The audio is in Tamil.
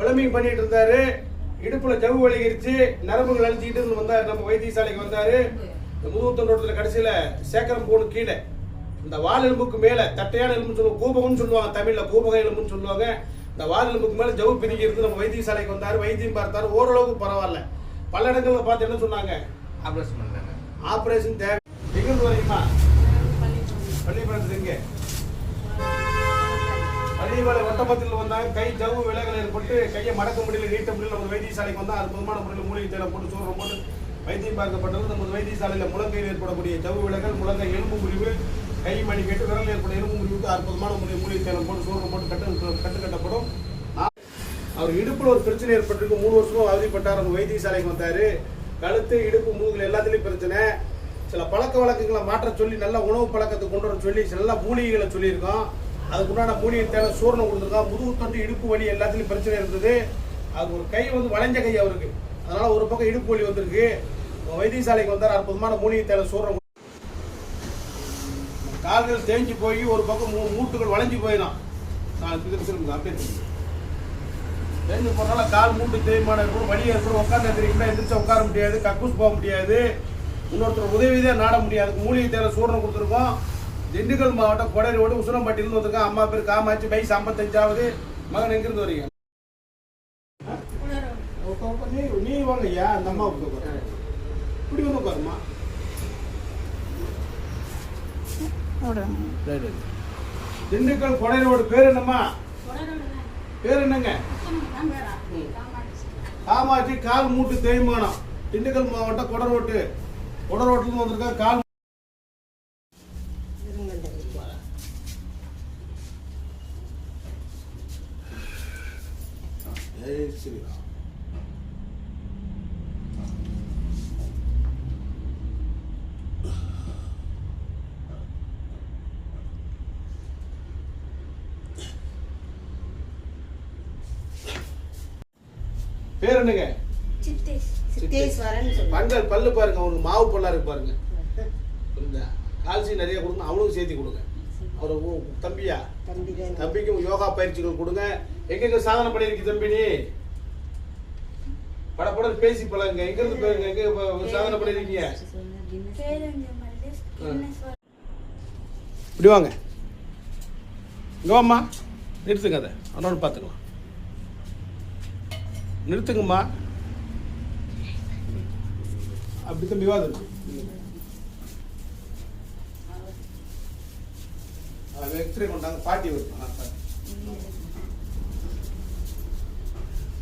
பிளம்பிங் பண்ணிட்டு இருந்தாரு. இடுப்புல ஜவ்வு வலிகிருச்சு. நரம்புகள் அழிச்சிக்கிட்டு இருந்து வந்தாரு. நம்ம வைத்தியசாலைக்கு வந்தாரு. இந்த முதுகுத்தண்டோட்டத்துல கடைசியில சேக்கரம் போடு கீழே. இந்த வால் எலும்புக்கு மேல தட்டையான எலும்புன்னு சொல்லுவாங்க கூபகம்னு சொல்லுவாங்க தமிழ்ல கூபக எலும்புன்னு சொல்லுவாங்க. இந்த வால் எலும்புக்கு மேல ஜவ்வு பிரிக்கி இருந்து நம்ம வைத்தியசாலைக்கு வந்தாரு. வைத்தியம் பார்த்தாரு. ஓரளவுக்கு பரவாயில்ல. பல இடங்கள்ல பார்த்து என்ன சொன்னாங்க? ஆப்ரேஷன் பண்ணாங்க. ஆபரேஷன் தேவை பள்ளிப்பாளைய ஒட்டப்பத்தில் வந்தாங்க. கை ஜவு விலகல் ஏற்பட்டு கையை மடக்க முடியல நீட்ட முடியல. நம்ம வைத்தியசாலைக்கு வந்தால் அற்புதமான முறையில் மூலிகை தேவை போட்டு சோறு போட்டு வைத்தியம் பார்க்கப்பட்டது. நம்ம வைத்தியசாலையில் முழங்கையில் ஏற்படக்கூடிய ஜவு விலகல் முழங்கை எலும்பு முறிவு கை மணி கட்டு விரல் ஏற்பட எலும்பு முறிவுக்கு அற்புதமான முறை மூலிகை தேவை போட்டு சூரம் போட்டு கட்டு கட்டு கட்டப்படும். அவர் இடுப்பில் ஒரு பிரச்சனை ஏற்பட்டிருக்கு. மூணு வருஷமும் அவதிப்பட்டார் அந்த வைத்தியசாலைக்கு வந்தார். கழுத்து இடுப்பு முதுகுல எல்லாத்துலேயும் பிரச்சனை. சில பழக்க வழக்கங்களை மாற்ற சொல்லி நல்ல உணவு பழக்கத்தை கொண்டு வர சொல்லி சில மூலிகைகளை சொல்லியிருக்கோம். அதுக்கு உண்டான மூலிகை தேவை சூரணம் கொடுத்துருக்கான் முதுகு தொண்டு இடுப்பு வலி எல்லாத்துலேயும் பிரச்சனை இருந்தது. அது ஒரு கை வந்து வளைஞ்ச கை அவருக்கு. அதனால் ஒரு பக்கம் இடுப்பு வலி வந்திருக்கு. வைத்தியசாலைக்கு வந்தார் அற்புதமான மூலிகை தேவை சூரணம் கால்கள் தேஞ்சு போய் ஒரு பக்கம் மூ- மூட்டுகள் வளைஞ்சு போயிடும். நான் திரும்ப திரும்ப அப்படியே தேஞ்சு போனால கால் மூட்டு தேய்மான இருக்கணும். வழியாக இருக்கணும். உட்காந்து தெரியுங்களா? எந்திரிச்சு உட்கார முடியாது. கக்கூஸ் போக முடியாது. இன்னொருத்தர் உதவி தான் நாட முடியாது. மூலிகை தேவை சூரணம் கொடுத்துருக்கோம். திண்டுக்கல் மாவட்டம் கொடை ரோடு உசுரம்பட்டியிலிருந்து வந்திருக்கோம் அம்மா பேர் காமாட்சி பை ஐம்பத்தஞ்சாவது மகன் எங்கிருந்து வரீங்க? நீ நீ அந்த அம்மா இப்படி வந்து உட்காருமா திண்டுக்கல் கொடை ரோடு பேர் என்னம்மா? பேர் என்னங்க? காமாட்சி கால் மூட்டு தேய்மானம். திண்டுக்கல் மாவட்டம் கொடரோட்டு கொடரோட்டுல வந்திருக்க கால் சரி. பேர் என்னங்க. பண்கள் பல்லு பாருங்க அவனுக்கு மாவு பல்லா இருக்கு பாருங்க. கால்சியம் நிறைய கொடுங்க அவனுக்கும் சேர்த்து கொடுங்க. உ- தம்பியா. தம்பிக்கும் யோகா பயிற்சிகள் கொடுங்க. எங்கெங்க சாதனை பண்ணிருக்கு தம்பி நீ? பட பட பேசி பழங்க எங்க இருந்து போயிருங்க எங்க சாதனை பண்ணிருக்கீங்க இப்படி வாங்க. இங்க வாம்மா. நிறுத்துங்க அதை. அதோட பார்த்துக்கலாம். நிறுத்துங்கம்மா. அப்படி தம்பி வா எக்ஸ்ரே கொண்டாங்க பாட்டி வருவாங்க பாட்டி